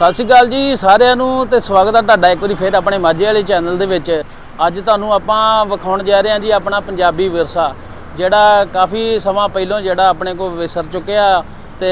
ਸਤਿ ਸ਼੍ਰੀ ਅਕਾਲ ਜੀ ਸਾਰਿਆਂ ਨੂੰ ਤੇ ਸਵਾਗਤ ਹੈ ਤੁਹਾਡਾ ਇੱਕ ਵਾਰੀ ਫੇਰ ਆਪਣੇ ਮਾਝੇ ਵਾਲੇ ਚੈਨਲ ਦੇ ਵਿੱਚ। ਅੱਜ ਤੁਹਾਨੂੰ ਆਪਾਂ ਵਿਖਾਉਣ ਜਾ ਰਹੇ ਹਾਂ ਜੀ ਆਪਣਾ ਪੰਜਾਬੀ ਵਿਰਸਾ ਜਿਹੜਾ ਕਾਫੀ ਸਮਾਂ ਪਹਿਲਾਂ ਜਿਹੜਾ ਆਪਣੇ ਕੋਲ ਵਿਸਰ ਚੁੱਕਿਆ ਤੇ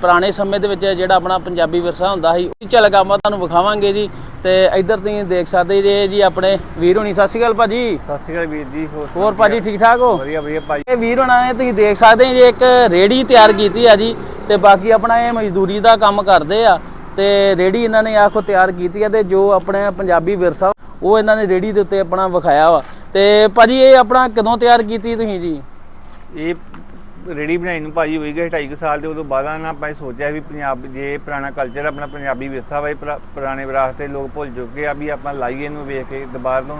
ਪੁਰਾਣੇ ਸਮੇਂ ਦੇ ਵਿੱਚ ਜਿਹੜਾ ਆਪਣਾ ਪੰਜਾਬੀ ਵਿਰਸਾ ਹੁੰਦਾ ਸੀ ਉਹ ਝਲਕ ਆਪਾਂ ਤੁਹਾਨੂੰ ਵਿਖਾਵਾਂਗੇ ਜੀ। ਤੇ ਇੱਧਰ ਤੁਸੀਂ ਦੇਖ ਸਕਦੇ ਜੇ ਜੀ ਆਪਣੇ ਵੀਰ ਹੋਣੀ ਸਤਿ ਸ਼੍ਰੀ ਅਕਾਲ ਭਾਜੀ। ਸਤਿ ਸ਼੍ਰੀ ਅਕਾਲ ਵੀਰ ਜੀ ਹੋਰ ਹੋਰ ਭਾਜੀ ਠੀਕ ਠਾਕ ਹੋ? ਵਧੀਆ ਵਧੀਆ ਭਾਈ ਇਹ ਵੀਰ ਹੋਣਾ ਨੇ ਤੁਸੀਂ ਦੇਖ ਸਕਦੇ ਜੇ ਇੱਕ ਰੇੜੀ ਤਿਆਰ ਕੀਤੀ ਆ ਜੀ ਤੇ ਬਾਕੀ ਆਪਣਾ ਇਹ ਮਜ਼ਦੂਰੀ ਦਾ ਕੰਮ ਕਰਦੇ ਆ। ਤੇ ਰੇੜੀ ਇਹਨਾਂ ਨੇ ਆਖੋ ਤਿਆਰ ਕੀਤੀ ਆ ਤੇ ਜੋ ਆਪਣੇ ਪੰਜਾਬੀ ਵਿਰਸਾ ਉਹ ਇਹਨਾਂ ਨੇ ਰੇੜੀ ਦੇ ਉੱਤੇ ਆਪਣਾ ਵਿਖਾਇਆ ਵਾ। ਤੇ ਭਾਜੀ ਇਹ ਆਪਣਾ ਕਦੋਂ ਤਿਆਰ ਕੀਤੀ ਤੁਸੀਂ ਜੀ? ਇਹ ਰੇੜੀ ਬਣਾਈ ਨੂੰ ਭਾਜੀ ਹੋਈ ਗਏ 2.5 ਸਾਲ ਦੇ, ਉਦੋਂ ਬਾਅਦ ਨਾ ਆਪਾਂ ਸੋਚਿਆ ਵੀ ਪੰਜਾਬ ਜੇ ਪੁਰਾਣਾ ਕਲਚਰ ਆਪਣਾ ਪੰਜਾਬੀ ਵਿਰਸਾ ਵਾ, ਇਹ ਪੁਰਾਣੇ ਵਿਰਾਸਤ ਤੇ ਲੋਕ ਭੁੱਲ ਚੁੱਕੇ ਆ, ਵੀ ਆਪਾਂ ਲਾਈਏ ਇਹਨੂੰ ਵੇਖ ਕੇ ਦੁਬਾਰਾ ਤੋਂ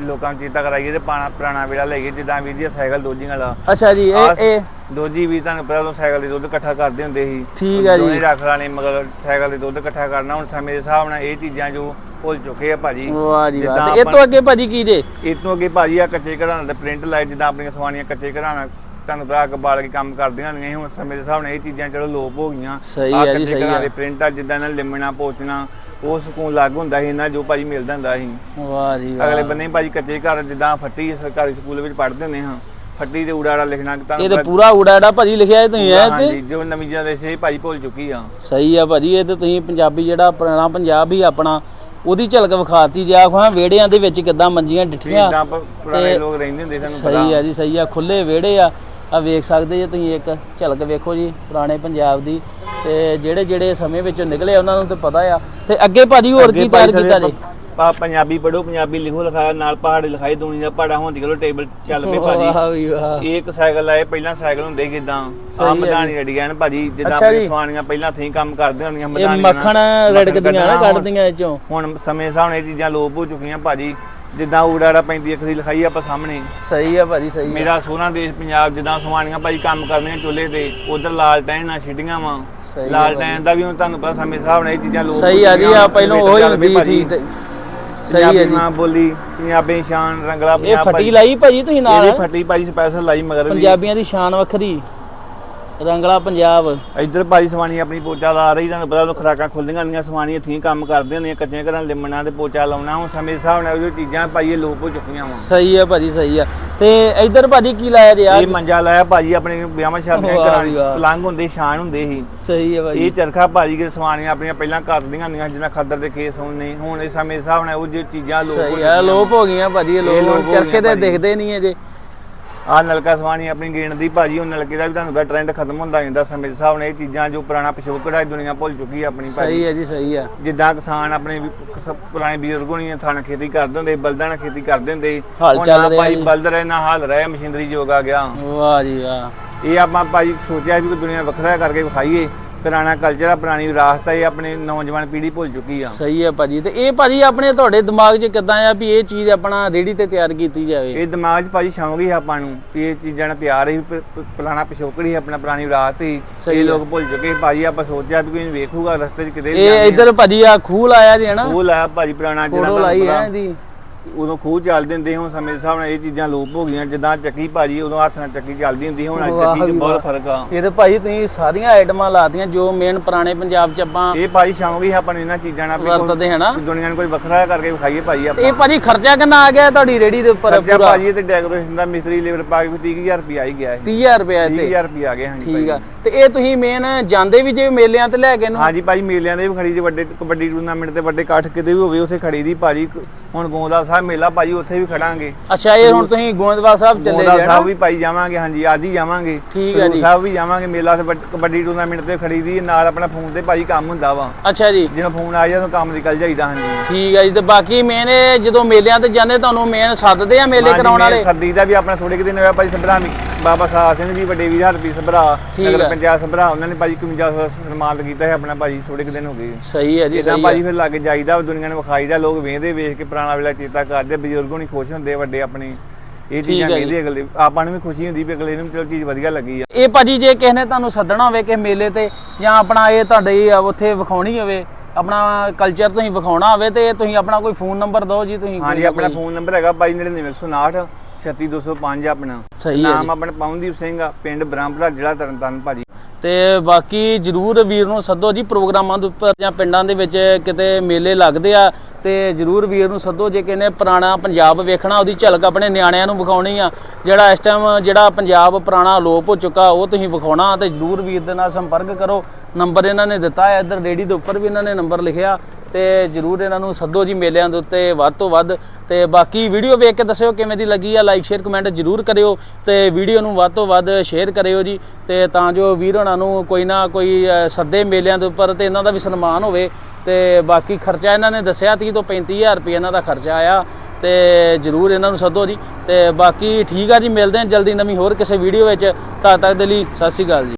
ਲੋਕਾਂ ਨੂੰ ਚੇਤਾ ਕਰਾਈਏ ਤੇ ਪਾਣਾ ਪੁਰਾਣਾ ਵੇਲਾ ਲਈਏ ਜਿੱਦਾਂ ਵੀਰ ਜੀ ਸਾਈਕਲ ਦੋਜੀਆਂ ਵਾਲਾ। ਅੱਛਾ ਜੀ ਇਹ ਇਹ ਦੋਜੀ ਵੀ ਤੁਹਾਨੂੰ ਪਤਾ ਉਦੋਂ ਸਾਈਕਲ ਦੇ ਦੁੱਧ ਇਕੱਠਾ ਕਰਦੇ ਹੁੰਦੇ ਸੀ। ਠੀਕ ਆ ਜੀ। ਦੋਨੇ ਰੱਖ ਲਾਣੇ ਮਗਰ ਸਾਈਕਲ ਦੇ ਦੁੱਧ ਇਕੱਠਾ ਕਰਨਾ ਹੁਣ ਸਮੇਂ ਦੇ ਹਿਸਾਬ ਨਾਲ ਇਹ ਚੀਜ਼ਾਂ ਜੋ ਭੁੱਲ ਚੁੱਕੇ ਆ ਭਾਜੀ। ਵਾਹ ਜੀ ਵਾਹ। ਇਹ ਤੋਂ ਅੱਗੇ ਭਾਜੀ ਕੀ ਜੇ ਇਹ ਤੋਂ ਅੱਗੇ ਭਾਜੀ ਆ ਕੱਚੇ ਘਰਾਂ ਦੇ ਪ੍ਰਿੰਟ ਲਾਏ ਜਿੱਦਾਂ ਆਪਣੀਆਂ ਸਵਾਨੀਆਂ ਕੱਚੇ ਘਰਾਂ ਤੁਹਾਨੂੰ ਪਤਾ ਬਾਲ ਕੇ ਕੰਮ ਕਰਦੀਆਂ ਹੁੰਦੀਆਂ ਸੀ ਹੁਣ ਸਮੇਂ ਦੇ ਹਿਸਾਬ ਨਾਲ ਇਹ ਚੀਜ਼ਾਂ ਚਲੋ ਲੋਪ ਹੋ ਗਈਆਂ। ਹੈ ਜੀ, ਕੱਚੇ ਸਹੀ ਘਰਾਂ ਹੈ। ਦੇ ਪ੍ਰਿੰਟ ਆ ਜਿੱਦਾਂ ਨਾਲ ਲਿਮਣਾ ਪੋਚਣਾ ਉਹ ਸਕੂਨ ਲੱਗ ਹੁੰਦਾ ਸੀ ਇਹਨਾਂ ਜੋ ਭਾਜੀ ਮਿਲਦਾ ਹੁੰਦਾ ਸੀ। ਵਾਹ ਜੀ ਵਾਹ। ਅਗਲੇ ਬੰਨੇ ਭਾਜੀ ਕੱਚੇ ਘਰ ਜਿੱਦਾਂ ਫੱਟੀ ਸਰਕਾਰੀ ਸਕੂਲ ਵਿੱਚ ਪੜ੍ਹਦੇ ਹੁੰਦੇ ਹਾਂ। ਫੱਟੀ ਤੇ ਊੜਾੜਾ ਲਿਖਣਾ ਇਹ ਤੇ ਪੂਰਾ ਊੜਾੜਾ ਭਾਜੀ ਲਿਖਿਆ ਹੈ ਤੁਸੀਂ ਇਹ ਹਾਂਜੀ ਤੇ? ਜੋ ਨਵੀਂ ਜਨਰੇਸ਼ਨ ਇਹ ਭਾਜੀ ਭੁੱਲ ਚੁੱਕੀ ਆ ਸਹੀ ਆ ਭਾਜੀ ਇਹ ਤੇ ਤੁਸੀਂ ਪੰਜਾਬੀ ਜਿਹੜਾ ਪੁਰਾਣਾ ਪੰਜਾਬ ਹੀ ਆਪਣਾ ਉਹਦੀ ਝਲਕ ਵਿਖਾਤੀ ਜੇ ਆਖੋ ਵਿਹੜਿਆਂ ਦੇ ਵਿੱਚ ਕਿੱਦਾਂ ਮੰਜੀਆਂ ਡਿੱਠੀਆਂ। ਪੁਰਾਣੇ ਤੇ ਲੋਕ ਰਹਿੰਦੇ ਹੁੰਦੇ ਸਾਨੂੰ ਸਹੀ ਪਤਾ। ਆ ਜੀ ਸਹੀ ਆ ਖੁੱਲੇ ਵਿਹੜੇ ਆ। ਆ ਵੇਖ ਸਕਦੇ ਜੇ ਤੁਸੀਂ ਇੱਕ ਝਲਕ ਵੇਖੋ ਜੀ ਪੁਰਾਣੇ ਪੰਜਾਬ ਦੀ ਤੇ ਜਿਹੜੇ ਜਿਹੜੇ ਸਮੇਂ ਵਿੱਚੋਂ ਨਿਕਲੇ ਉਹਨਾਂ ਨੂੰ ਤਾਂ ਪਤਾ ਆ। ਤੇ ਅੱਗੇ ਭਾਜੀ ਹੋਰ ਕੀ ਤਿਆਰ ਕੀਤਾ ਜੀ? ਪਾ- ਪੰਜਾਬੀ ਪੜੋ ਪੰਜਾਬੀ ਲਿਖੋ ਲਿਖਾਇਆ ਨਾਲ ਪਹਾੜੀ ਲਿਖਾਈ ਦੁਨੀ ਦਾ ਪਹਾੜਾ ਹੁੰਦੀ ਚਲੋ ਟੇਬਲ ਚੱਲ ਪਏ ਭਾਜੀ। ਇੱਕ ਸਾਈਕਲ ਆਏ ਪਹਿਲਾਂ ਸਾਈਕਲ ਹੁੰਦੇ ਕਿਦਾਂ ਆ ਮਧਾਣੀ ਰੜੀਆਂ ਨੇ ਭਾਜੀ ਜਿੱਦਾਂ ਆਪਣੀ। ਸਵਾਨੀਆਂ ਪਹਿਲਾਂ ਥੀ ਕੰਮ ਕਰਦੇ ਹੁੰਦੀਆਂ ਇਹ ਮਧਾਣੀਆਂ ਮੱਖਣ। ਰੜਕਦੀਆਂ ਨਾ ਕੱਢਦੀਆਂ ਇਹ ਚੋਂ। ਹੁਣ ਸਮੇਂ ਹਿਸਾਬ ਨਾਲ ਇਹ ਚੀਜ਼ਾਂ ਲੋਪ ਹੋ ਚੁੱਕੀਆਂ ਭਾਜੀ। ਜਿੱਦਾਂ ਊੜਾੜਾ ਪੈਂਦੀ ਅੱਖ ਦੀ ਲਿਖਾਈ ਆਪਾਂ ਸਾਹਮਣੇ ਸਹੀ ਆ ਭਾਜੀ ਸਹੀ ਆ ਮੇਰਾ ਸੋਹਣਾ ਦੇਸ਼ ਪੰਜਾਬ ਜਿੱਦਾਂ ਸਵਾਨੀਆਂ ਭਾਜੀ ਕੰਮ ਕਰਦੀਆਂ ਚੁੱਲ੍ਹੇ ਤੇ ਉਧਰ ਲਾਲ ਟੈਨ ਨਾਲ ਛਿੜੀਆਂ ਵਾ ਸਹੀ ਹੈ ਲਾਲ ਭਾਜੀ। ਟੈਨ ਦਾ ਵੀ ਹੁਣ ਤੁਹਾਨੂੰ ਪਤਾ ਸਮੇਂ ਹਿਸਾਬ ਨਾਲ ਇਹ ਚੀਜ਼ਾਂ ਹੋ ਸਹੀ ਆ ਜੀ। ਆ ਪਹਿਲਾਂ ਉਹੀ ਪਈ ਹੁੰਦੀ। ਸੀ ਤੇ- ਸਹੀ ਹੈ ਪੰਜਾਬੀ ਜੀ ਮਾਂ ਬੋਲੀ ਪੰਜਾਬੀ ਸ਼ਾਨ ਰੰਗਲਾ ਇਹ ਪੰਜਾਬ ਫੱਟੀ। ਲਾਈ ਭਾਜੀ ਤੁਸੀਂ ਨਾਲ ਵੀ ਫੱਟੀ ਭਾਜੀ ਸਪੈਸ਼ਲ ਲਾਈ ਮਗਰ ਵੀ ਪੰਜਾਬੀਆਂ ਦੀ ਸ਼ਾਨ ਵੱਖਰੀ ਰੰਗਲਾ ਪੰਜਾਬ। ਇੱਧਰ ਭਾਜੀ ਸਵਾਨੀ ਆਪਣੀ ਪੋਚਾ ਲਾ ਰਹੀ ਤੁਹਾਨੂੰ ਪਤਾ ਉਹ ਖਰਾਕਾਂ ਖੁੱਲਦੀਆਂ ਹੁੰਦੀਆਂ ਸਵਾਨੀਆਂ ਥੀ ਕੰਮ ਕਰਦੇ ਹੁੰਦੀਆਂ ਕੱਚੇ ਘਰਾਂ ਲਿਮਣਾ ਤੇ ਪੋਚਾ ਲਾਉਣਾ ਹੁਣ ਸਮੇਂ ਦੇ ਹਿਸਾਬ ਨਾਲ ਉਹ ਚੀਜ਼ਾਂ ਇਹ ਲੋਪ ਹੋ ਚੁੱਕੀਆਂ ਵਾ ਸਹੀ ਆ ਭਾਜੀ ਸਹੀ ਆ। ਤੇ ਇੱਧਰ ਭਾਜੀ ਕੀ ਲਾਇਆ ਜੀ ਆ ਇਹ ਮੰਜਾ ਲਾਇਆ ਭਾਜੀ ਆਪਣੇ ਵਿਆਹਾਂ ਸ਼ਾਦੀਆਂ ਵਾਹ ਘਰਾਂ ਜੀ ਵਾਹ। ਪਲੰਗ ਹੁੰਦੇ ਸ਼ਾਨ ਹੁੰਦੇ ਸੀ। ਸਹੀ ਆ ਭਾਜੀ। ਇਹ ਚਰਖਾ ਭਾਜੀ ਕੇ ਸਵਾਨੀਆਂ ਆਪਣੀਆਂ ਪਹਿਲਾਂ ਕਰਦੀਆਂ ਹੁੰਦੀਆਂ ਜਿੱਦਾਂ ਖੱਦਰ ਦੇ ਕੇਸ ਹੁੰਦੇ ਹੁਣ ਇਹ ਸਮੇਂ ਦੇ ਹਿਸਾਬ ਨਾਲ ਉਹ ਚੀਜ਼ਾਂ ਲੋਪ ਹੋ ਸਹੀ ਚੁੱਕੀਆਂ ਲੋਪ ਹੋ ਗਈਆਂ ਭਾਜੀ ਇਹ ਇਹ ਲੋਪ ਲੋਪ ਹੋ ਚਰਖੇ ਗਈਆਂ ਤੇ ਭਾਜੀ। ਦਿਖਦੇ ਨਹੀਂ ਹੈ ਜੇ। ਆ ਨਲਕਾ ਸਵਾਨੀ ਆਪਣੀ ਗੇਣ ਦੀ ਭਾਜੀ ਉਹ ਨਲਕੇ ਦਾ ਵੀ ਤੁਹਾਨੂੰ ਪਤਾ ਟ੍ਰੈਂਡ ਖਤਮ ਹੁੰਦਾ ਜਾਂਦਾ ਸਮੇਂ ਦੇ ਹਿਸਾਬ ਨਾਲ। ਇਹ ਚੀਜ਼ਾਂ ਜੋ ਪੁਰਾਣਾ ਪਿਛੋਕੜ ਹੈ ਦੁਨੀਆ ਭੁੱਲ ਚੁੱਕੀ ਹੈ ਆਪਣੀ ਭਾਜੀ। ਸਹੀ ਹੈ ਜੀ ਸਹੀ ਆ। ਜਿੱਦਾਂ ਕਿਸਾਨ ਆਪਣੇ ਵੀ ਪੁਰਾਣੇ ਬਜ਼ੁਰਗ ਹੋਣੀ ਥਣ ਖੇਤੀ ਕਰਦੇ ਹੁੰਦੇ ਬਲਦਾਂ ਨਾਲ ਖੇਤੀ ਕਰਦੇ ਹੁੰਦੇ ਹਲ ਹੁਣ ਚੱਲ ਨਾ ਰਿਹਾ ਭਾਈ ਜੀ। ਬਲਦ ਰਹੇ ਨਾ ਹਾਲ ਰਹੇ ਮਸ਼ੀਨਰੀ ਯੁੱਗ ਆ ਗਿਆ। ਵਾਹ ਜੀ ਵਾਹ। ਇਹ ਆਪਾਂ ਭਾਈ ਸੋਚਿਆ ਵੀ ਕੋਈ ਦੁਨੀਆ ਵੱਖਰਾ ਕਰਕੇ ਵਿਖਾਈਏ। ਪੁਰਾਣਾ ਕਲਚਰ ਆ ਪੁਰਾਣੀ ਵਿਰਾਸਤ ਆ ਇਹ ਆਪਣੇ ਨੌਜਵਾਨ ਪੀੜ੍ਹੀ ਭੁੱਲ ਚੁੱਕੀ ਆ। ਸਹੀ ਹੈ ਭਾਜੀ ਤੇ ਇਹ ਭਾਜੀ ਆਪਣੇ ਤੁਹਾਡੇ ਦਿਮਾਗ 'ਚ ਕਿੱਦਾਂ ਆ ਵੀ ਇਹ ਚੀਜ਼ ਆਪਣਾ ਰੇੜੀ ਤੇ ਤਿਆਰ ਕੀਤੀ ਜਾਵੇ? ਇਹ ਦਿਮਾਗ 'ਚ ਭਾਜੀ ਸ਼ੌਂਕ ਹੀ ਆਪਾਂ ਨੂੰ ਵੀ ਇਹ ਚੀਜ਼ਾਂ ਨਾਲ ਪਿਆਰ ਹੀ ਪੁਰਾਣਾ ਪਿਛੋਕੜ ਹੀ ਆਪਣਾ ਪੁਰਾਣੀ ਵਿਰਾਸਤ ਹੀ। ਸਹੀ ਇਹ। ਲੋਕ ਭੁੱਲ ਚੁੱਕੇ ਭਾਜੀ ਆਪਾਂ ਸੋਚਿਆ ਵੀ ਕੋਈ ਵੇਖੂਗਾ ਰਸਤੇ 'ਚ ਕਿਤੇ ਵੀ ਇਹ ਜਾਂਦੇ ਇੱਧਰ ਭਾਜੀ ਆ ਖੂਹ ਲਾਇਆ ਜੀ ਹਨਾ ਉਹ ਲਾਇਆ ਭਾਜੀ ਪੁਰਾਣਾ ਜਿਹੜਾ ਫੋਟੋ ਤੁਹਾਨੂੰ ਲਾਈ ਹੈ ਪਤਾ ਇਹਦੀ। ਉਦੋਂ ਖੂਹ ਚੱਲਦੇ ਹੁੰਦੇ ਹੁਣ ਸਮੇਂ ਦੇ ਹਿਸਾਬ ਨਾਲ ਇਹ ਚੀਜ਼ਾਂ ਲੋਪ ਹੋ ਗਈਆਂ ਜਿੱਦਾਂ ਚੱਕੀ ਭਾਜੀ ਉਦੋਂ ਹੱਥ ਨਾਲ ਚੱਕੀ ਚੱਲਦੀ ਹੁੰਦੀ ਹੁਣ ਅੱਜ ਚੱਕੀ 'ਚ ਬਹੁਤ। ਫ਼ਰਕ ਆ। ਇਹ ਤੇ ਭਾਜੀ ਤੁਸੀਂ ਸਾਰੀਆਂ ਆਈਟਮਾਂ ਲਾਤੀਆਂ ਜੋ ਮੇਨ ਪੁਰਾਣੇ ਪੰਜਾਬ 'ਚ ਆਪਾਂ ਇਹ ਭਾਜੀ ਸ਼ੌਂਕ ਹੀ ਆਪਾਂ ਨੂੰ ਇਹਨਾਂ ਚੀਜ਼ਾਂ ਨਾਲ ਵਰਤਦੇ ਹਨਾ? ਦੁਨੀਆ ਨੂੰ ਕੋਈ ਵੱਖਰਾ ਕਰਕੇ ਵਿਖਾਈਏ ਭਾਜੀ ਆਪਾਂ। ਇਹ ਭਾਜੀ ਖਰਚਾ ਕਿੰਨਾ ਆ ਗਿਆ ਤੁਹਾਡੀ ਰੇੜੀ ਦੇ ਉੱਪਰ ਪੂਰਾ? ਭਾਜੀ ਤੇ ਡੈਕੋਰੇਸ਼ਨ ਦਾ ਮਿਸਤਰੀ ਲੇਬਰ ਪਾ ਕੇ ਵੀ 30000 ਰੁਪਏ ਆ ਹੀ ਗਿਆ ਇਹ। 30000 ਰੁਪਏ ਤੇ? 30000 ਰੁਪਏ ਆ ਗਏ ਹਾਂਜੀ ਠੀਕ ਆ। ਤੇ ਇਹ ਤੁਸੀਂ ਮੇਨ ਜਾਂਦੇ ਵੀ ਜੇ ਮੇਲਿਆਂ ਤੇ ਲੈ ਕੇ ਨੂੰ? ਹਾਂਜੀ ਭਾਜੀ ਮੇਲਿਆਂ ਦੇ ਵੀ ਖੜੀ ਦੀ ਵੱਡੇ ਕਬੱਡੀ ਟੂਰਨਾਮੈਂਟ ਤੇ ਵੱਡੇ ਇਕੱਠ ਕਿਤੇ ਵੀ ਹੋਵੇ ਉੱਥੇ ਖੜੀ ਦੀ ਭਾਜੀ। ਹੁਣ ਗੋਂਦਾ ਸਾਹਿਬ ਮੇਲਾ ਭਾਜੀ ਉੱਥੇ ਵੀ ਖੜਾਂਗੇ। ਅੱਛਾ ਇਹ ਹੁਣ ਤੁਸੀਂ ਗੋਇੰਦਵਾਲ ਸਾਹਿਬ ਚੱਲੇ ਜਾਣਾ? ਸਾਹਿਬ ਵੀ ਭਾਈ ਜਾਵਾਂਗੇ ਹਾਂਜੀ ਹੀ ਜਾਵਾਂਗੇ। ਠੀਕ ਹੈ ਜੀ। ਸਾਹਿਬ ਵੀ ਜਾਵਾਂਗੇ ਮੇਲਾ ਕਬੱਡੀ ਟੂਰਨਾਮੈਂਟ ਤੇ ਖੜੀ ਦੀ ਨਾਲ ਆਪਣਾ ਫੋਨ ਤੇ ਭਾਜੀ ਕੰਮ ਹੁੰਦਾ ਵਾ। ਅੱਛਾ ਜੀ। ਜਦੋਂ ਫੋਨ ਆ ਜਾਂਦਾ ਕੰਮ ਨਿਕਲ ਜਾਈਦਾ ਹਾਂਜੀ। ਠੀਕ ਹੈ ਜੀ ਤੇ ਬਾਕੀ ਮੇਨ ਜਦੋਂ ਮੇਲਿਆਂ ਤੇ ਜਾਂਦੇ ਤੁਹਾਨੂੰ ਮੇਨ ਸੱਦਦੇ ਆ ਮੇਲੇ ਕਰਾਉਣ ਵਾਲੇ? ਸਰਦੀ ਦਾ ਵੀ ਆਪਣਾ ਥੋੜੇ ਕੁ ਦਿਨ ਹੋਇਆ ਭਾਈ ਸਭਰਾ ਵੀ ਬਾਬਾ ਸਾਹਿਬ ਸਿੰਘ ਜੀ ਵੱਡੇ ਵੀਰ ਹਰਪੀ ਸਭਰਾ ਠੀਕ ਨਗਰ ਹੈ। ਪੰਚਾਇਤ ਸਭਰਾ ਉਹਨਾਂ ਨੇ ਭਾਜੀ 51 ਸੌ ਸਨਮਾਨਿਤ ਕੀਤਾ ਹੈ ਆਪਣਾ ਭਾਜੀ ਥੋੜੇ ਕੁ ਦਿਨ ਹੋ ਗਏ ਸਹੀ ਹੈ ਜੀ ਸਹੀ ਭਾਜੀ ਹੈ ਫਿਰ ਲਾਗੇ ਜਾਈਦਾ ਦੁਨੀਆ ਨੂੰ ਵਿਖਾਈਦਾ ਲੋਕ ਵੇਖਦੇ ਵੇਖ ਕੇ ਪੁਰਾਣਾ ਵੇਲਾ ਚੇਤਾ ਕਰਦੇ ਬਜ਼ੁਰਗ ਹੋਣੀ ਖੁਸ਼ ਹੁੰਦੇ ਵੱਡੇ ਆਪਣੇ ਇਹ ਚੀਜ਼ਾਂ ਹੈ ਜੀ। ਅਗਲੇ ਆਪਾਂ ਨੂੰ ਵੀ ਖੁਸ਼ੀ ਹੁੰਦੀ ਵੀ ਅਗਲੇ ਨੂੰ ਚਲੋ ਚੀਜ਼ ਵਧੀਆ ਲੱਗੀ ਆ ਇਹ ਭਾਜੀ ਜੇ ਕਿਸੇ ਨੇ ਤੁਹਾਨੂੰ ਸੱਦਣਾ ਹੋਵੇ ਕਿ ਮੇਲੇ ਤੇ ਜਾਂ ਆਪਣਾ ਇਹ ਤੁਹਾਡੇ ਉੱਥੇ ਵਿਖਾਉਣੀ ਹੋਵੇ ਆਪਣਾ ਕਲਚਰ ਤੁਸੀਂ ਵਿਖਾਉਣਾ ਹੋਵੇ ਤੇ ਤੁਸੀਂ ਆਪਣਾ ਕੋਈ ਫੋਨ ਨੰਬਰ ਦਿਓ ਜੀ ਤੁਸੀਂ ਹਾਂਜੀ ਕੋਈ ਆਪਣਾ। ਫੋਨ ਨੰਬਰ ਹੈਗਾ 229959 36205 ਆਪਣਾ। ਸਹੀ ਹੈ ਨਾਮ ਆਪਣਾ ਪਵਨਦੀਪ ਸਿੰਘ ਆ ਪਿੰਡ ਬ੍ਰਹਮਪੁਰਾ ਜ਼ਿਲ੍ਹਾ ਤਰਨਤਾਰਨ ਭਾਜੀ। ਤੇ ਬਾਕੀ ਜਰੂਰ ਵੀਰ ਨੂੰ ਸੱਦੋ ਜੀ ਪ੍ਰੋਗਰਾਮਾਂ ਦੇ ਉੱਪਰ ਜਾਂ ਪਿੰਡਾਂ ਦੇ ਵਿੱਚ ਕਿਤੇ ਮੇਲੇ ਲੱਗਦੇ ਆ ਤੇ ਜਰੂਰ ਵੀਰ ਨੂੰ ਸੱਦੋ ਜੇ ਕਿਨੇ ਪੁਰਾਣਾ ਪੰਜਾਬ ਵੇਖਣਾ ਉਹਦੀ ਝਲਕ ਆਪਣੇ ਨਿਆਣਿਆਂ ਨੂੰ ਵਿਖਾਉਣੀ ਆ। ਜਿਹੜਾ ਇਸ ਟਾਈਮ ਜਿਹੜਾ ਪੰਜਾਬ ਪੁਰਾਣਾ ਅਲੋਪ ਹੋ ਚੁੱਕਾ ਉਹ ਤੁਸੀਂ ਵਿਖਾਉਣਾ ਤੇ ਜਰੂਰ ਵੀਰ ਦੇ ਨਾਲ ਸੰਪਰਕ ਕਰੋ। ਨੰਬਰ ਇਹਨਾਂ ਨੇ ਦਿੱਤਾ ਹੈ ਇੱਧਰ ਰੇੜੀ ਦੇ ਉੱਪਰ ਵੀ ਇਹਨਾਂ ਨੇ ਨੰਬਰ ਲਿਖਿਆ। ਤੇ ਜਰੂਰ ਇਹਨਾਂ ਨੂੰ ਸੱਦੋ ਜੀ ਮੇਲਿਆਂ ਦੇ ਉੱਤੇ ਵੱਧ ਤੋਂ ਵੱਧ। ਤੇ ਬਾਕੀ ਵੀਡੀਓ ਵੇਖ ਕੇ ਦੱਸਿਓ ਕਿਵੇਂ ਦੀ ਲੱਗੀ ਆ ਲਾਈਕ ਸ਼ੇਅਰ ਕਮੈਂਟ ਜਰੂਰ ਕਰਿਓ ਤੇ ਵੀਡੀਓ ਨੂੰ ਵੱਧ ਤੋਂ ਵੱਧ ਸ਼ੇਅਰ ਕਰਿਓ ਜੀ। ਤੇ ਤਾਂ ਜੋ ਵੀਰ ਉਹਨਾਂ ਨੂੰ ਕੋਈ ਨਾ ਕੋਈ ਸੱਦੇ ਮੇਲਿਆਂ ਦੇ ਉੱਪਰ ਤੇ ਇਹਨਾਂ ਦਾ ਵੀ ਸਨਮਾਨ ਹੋਵੇ। ਤੇ ਬਾਕੀ ਖਰਚਾ ਇਹਨਾਂ ਨੇ ਦੱਸਿਆ 30 ਤੋਂ 35000 ਰੁਪਏ ਇਹਨਾਂ ਦਾ ਖਰਚਾ ਆਇਆ। ਤੇ ਜਰੂਰ ਇਹਨਾਂ ਨੂੰ ਸੱਦੋ ਜੀ। ਤੇ ਬਾਕੀ ਠੀਕ ਆ ਜੀ, ਮਿਲਦੇ ਹਾਂ ਜਲਦੀ ਨਵੀਂ ਹੋਰ ਕਿਸੇ ਵੀਡੀਓ ਵਿੱਚ। ਤਦ ਤੱਕ ਦੇ ਲਈ ਸਤਿ ਸ਼੍ਰੀ ਅਕਾਲ ਜੀ।